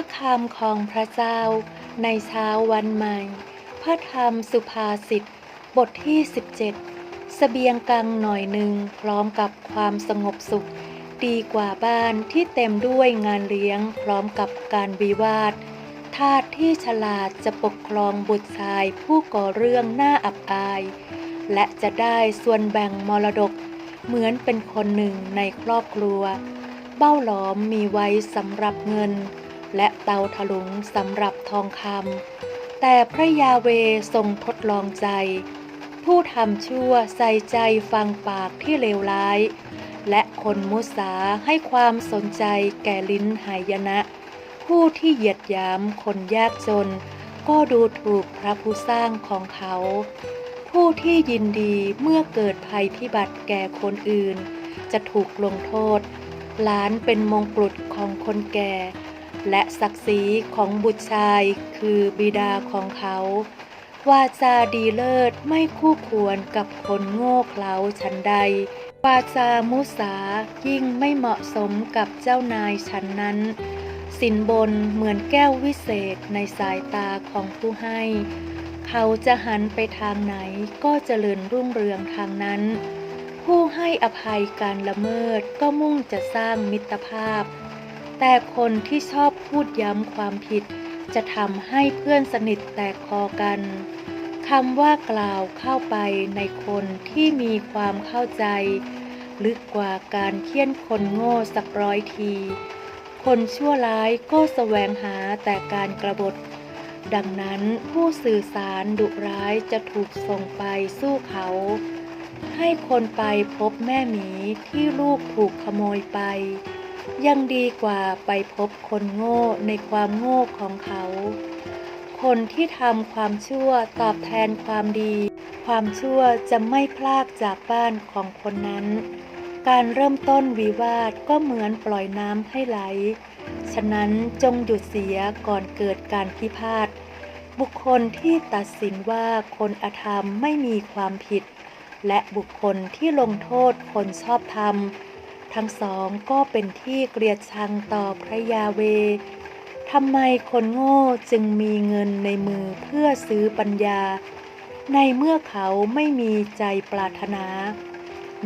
ระคำของพระเจ้า ในเช้าวันใหม่ พระธรรมสุภาษิตบทที่ 17 เสบียงกังหน่อยหนึ่งพร้อมกับความสงบสุข ดีกว่าบ้านที่เต็มด้วยงานเลี้ยงพร้อมกับการวิวาททาสที่ฉลาดจะปกครองบุตรชายผู้ก่อเรื่องน่าอับอาย และจะได้ส่วนแบ่งมรดก เหมือนเป็นคนหนึ่งในครอบครัว เบ้าหลอมมีไว้สำหรับเงิน และเตาถลุงสำหรับทองคำแต่พระยาเวทรงทดลองใจ ผู้ทำชั่วใส่ใจฟังปากที่เลวร้าย และคนมุสาให้ความสนใจแก่ลิ้นหายนะ ผู้ที่เหยียดยามคนยากจน ก็ดูถูกพระผู้สร้างของเขา ผู้ที่ยินดีเมื่อเกิดภัยพิบัติแก่คนอื่น จะถูกลงโทษหลานเป็นมงกุฎของคนแก่ และศักดิ์ศรีของบุตรชายคือบิดาของเขา วาจาดีเลิศไม่คู่ควรกับคนโง่เขลาฉันใด วาจามุสายิ่งไม่เหมาะสมกับเจ้านายฉันนั้น สินบนเหมือนแก้ววิเศษในสายตาของผู้ให้ เขาจะหันไปทางไหนก็เจริญรุ่งเรืองทางนั้น ผู้ให้อภัยการละเมิดก็มุ่งจะสร้างมิตรภาพ แต่คนที่ชอบพูดย้ำความผิด จะทำให้เพื่อนสนิทแตกคอกันคำว่ากล่าวเข้าไปในคนที่มีความเข้าใจ ลึกกว่าการเคี่ยนคนโง่สักร้อยที คนชั่วร้ายก็แสวงหาแต่การกระบฏ ดังนั้นผู้สื่อสารดุร้ายจะถูกส่งไปสู้เขา ให้คนไปพบแม่หมีที่ลูกถูกขโมยไป ยังดีกว่าไปพบคนโง่ในความโง่ของเขา คนที่ทำความชั่วตอบแทนความดี ความชั่วจะไม่พลากจากบ้านของคนนั้น การเริ่มต้นวิวาทก็เหมือนปล่อยน้ำให้ไหล ฉะนั้นจงหยุดเสียก่อนเกิดการพิพาท บุคคลที่ตัดสินว่าคนอธรรมไม่มีความผิด และบุคคลที่ลงโทษคนชอบธรรม ทั้งสองก็เป็นที่เกลียดชังต่อพระยาเวทำไมคนโง่จึงมีเงินในมือเพื่อซื้อปัญญา ในเมื่อเขาไม่มีใจปรารถนา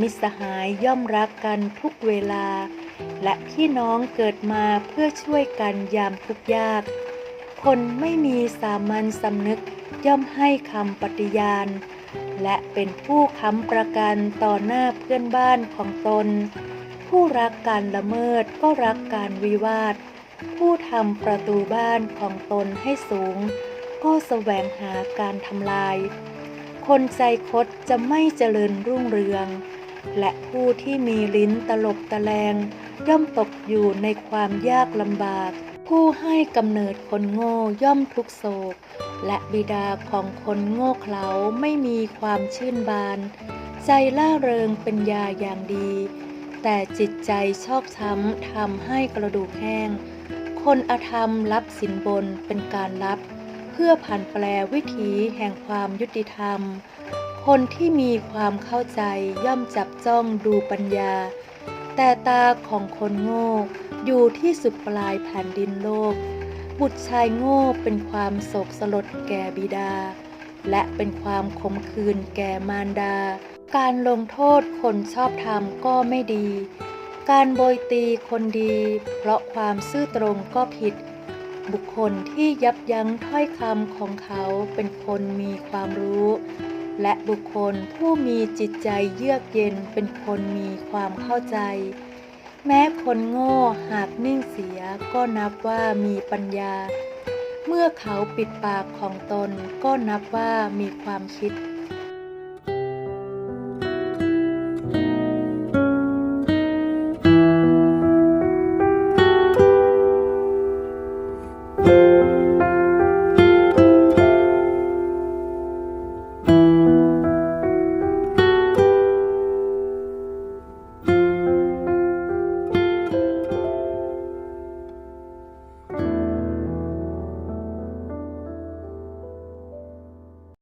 มิสหายย่อมรักกันทุกเวลา และพี่น้องเกิดมาเพื่อช่วยกันยามทุกยาก คนไม่มีสามัญสำนึกย่อมให้คำปฏิญาณ และเป็นผู้ค้ำประกันต่อหน้าเพื่อนบ้านของตน ผู้รักการละเมิดก็รักการวิวาท ผู้ทำประตูบ้านของตนให้สูง ก็แสวงหาการทำลาย คนใจคดจะไม่เจริญรุ่งเรือง และผู้ที่มีลิ้นตลบตะแลง ย่อมตกอยู่ในความยากลำบาก ผู้ให้กำเนิดคนโง่ย่อมทุกโศก และบิดาของคนโง่เขลาไม่มีความชื่นบาน ใจล่าเริงเป็นยาอย่างดี แต่จิตใจชอกช้ำทำให้กระดูกแห้ง คนอธรรมรับสินบนเป็นการรับ เพื่อผันแปลวิถีแห่งความยุติธรรม คนที่มีความเข้าใจย่อมจับจ้องดูปัญญา แต่ตาของคนโง่อยู่ที่สุดปลายแผ่นดินโลก บุตรชายโง่เป็นความโศกสลดแก่บิดา และเป็นความขมขื่นแก่มารดา การลงโทษคนชอบธรรมก็ไม่ดี การโบยตีคนดี เพราะความซื่อตรงก็ผิด บุคคลที่ยับยั้งถ้อยคำของเขาเป็นคนมีความรู้ และบุคคลผู้มีจิตใจเยือกเย็นเป็นคนมีความเข้าใจ แม้คนโง่หากนิ่งเสียก็นับว่ามีปัญญา เมื่อเขาปิดปากของตนก็นับว่ามีความคิด